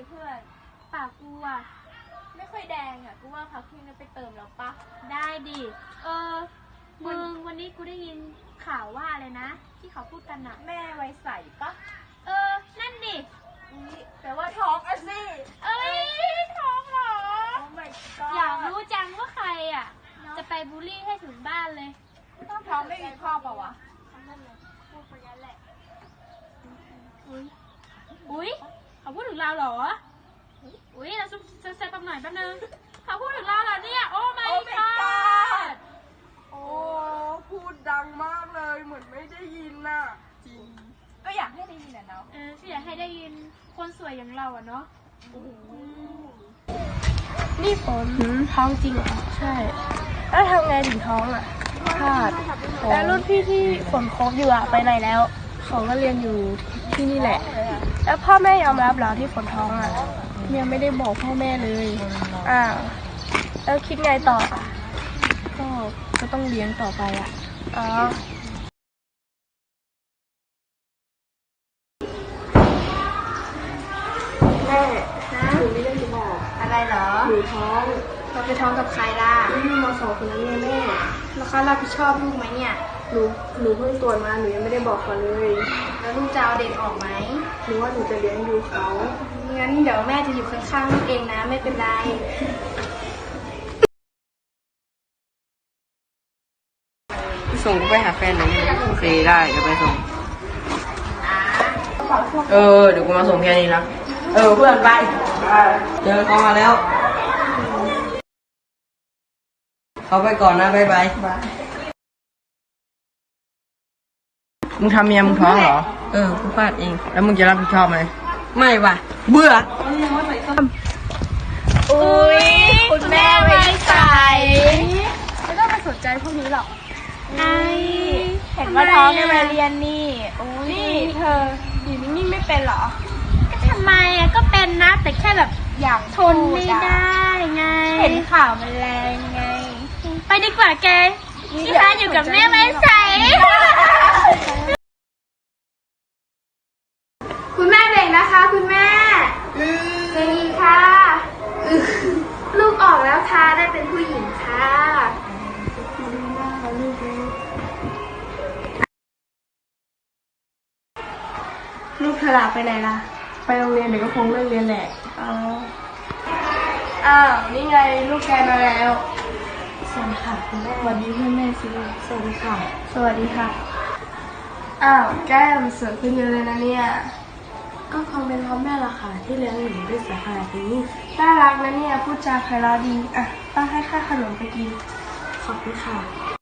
ว่ะ ไม่ค่อยแดงอะ กูว่าพักเที่ยงนี้ไปเติมแล้วปะ ได้ดิ เออ มึงวันนี้กูได้ยินข่าวว่าอะไรนะ ที่เขาพูดกันอะแม่ไว้ใส่ปะ เออ นั่นดิ อุ๊ยแต่ว่าท้องอะสิ เอ้ยท้องเหรอโอ้ my god อยากรู้จังว่าใครอะ จะไปบูลลี่ให้ถึงบ้านเลย ท้องไม่มีพ่อเปล่าวะอุ้ยอุ้ยเขาพูดถึงเราเหรอ อุ้ยเราซุบเซฟแป๊บหน่อยแป๊บนึงเขาพูดถึงเราเหรอเนี่ย โอ้ my โอ้ my god god โอ้ พูดดังมากเลยเหมือนไม่ได้ยินน่ะ จริง ก็อยากให้ได้ยินอะเนาะ เออที่อยากให้ได้ยินคนสวยอย่างเราอะเนาะ นี่ฝนท้องจริงเหรอใช่ แล้วทำไงถึงท้องอะพลาดแล้วรุ่นพี่ที่ฝนคบอยู่อะไปไหนแล้ว เขาก็เรียนอยู่ ที่นี่แหละ แล้วพ่อแม่ยอมรับเหรอที่ฝนท้องอะยังไม่ได้บอกพ่อแม่เลยอ้าวแล้วคิดไงต่ออะก็ก็ต้องเลี้ยงต่อไปอะอ๋อแม่นะหนูไม่ได้จะบอกอะไรเหรอหนูท้องเราไปท้องกับใครล่ะนี่มาสองคนนั้นไงแม่ แล้วเขารับผิดชอบลูกไหมเนี่ยหนูหนูเพิ่งตรวจมาหนูยังไม่ได้บอกเขาเลยแล้วลูกจะเอาเด็กออกไหมหนูว่าหนูจะเลี้ยงดูเขางั้นเดี๋ยวแม่จะอยู่ข้างๆลูกเองนะไม่เป็นไรส่งกูไปหาแฟนหน่อยได้ไหมโอเคได้เดี๋ยวไปส่ง เออเดี๋ยวกูมาส่งแค่นี้นะ เออเพื่อนไปเจอเขามาแล้ว เขาไปก่อนนะบายบายมึงทำเมียมึงท้องเหรอ เออกูพลาดเอง แล้วมึงจะรับผิดชอบไหมไม่ว่ะ เบื่อ อุ้ยคุณแม่ไว้ใสไม่ต้องไปสนใจพวกนี้หรอกไอเห็นว่าท้องได้มาเรียนนี่นี่เธออยู่นิ่งๆไม่เป็นเหรอทำไมอะก็เป็นนะ แต่แค่แบบอยากทนไม่ได้ไง เห็นข่าวมันแรงไงไป ดีกว่าแกที่บ้านอยู่กับแม่ไว้ใส คุณแม่เบ่งนะคะ คุณแม่เบ่งอีกค่ะ ลูกออกแล้วค่ะ ได้เป็นผู้หญิงค่ะลูกเธอลาไปไหนล่ะ ไปโรงเรียนเดี๋ยวก็คงเลิกเรียนแหละอ๋ออ้าว นี่ไงลูกแกมาแล้ว สวัสดีค่ะคุณแม่สวัสดีเพื่อนแม่สิสวัสดีค่ะ สวัสดีค่ะ อ้าวแก้มสวยขึ้นเยอะเลยนะเนี่ย ก็คงเป็นเพราะแม่ละค่ะ ที่เลี้ยงหนูด้วยสายขนาดนี้น่ารักนะเนี่ยพูดจาไพเราะดี อะป้าให้ค่าขนมไปกิน ขอบคุณค่ะ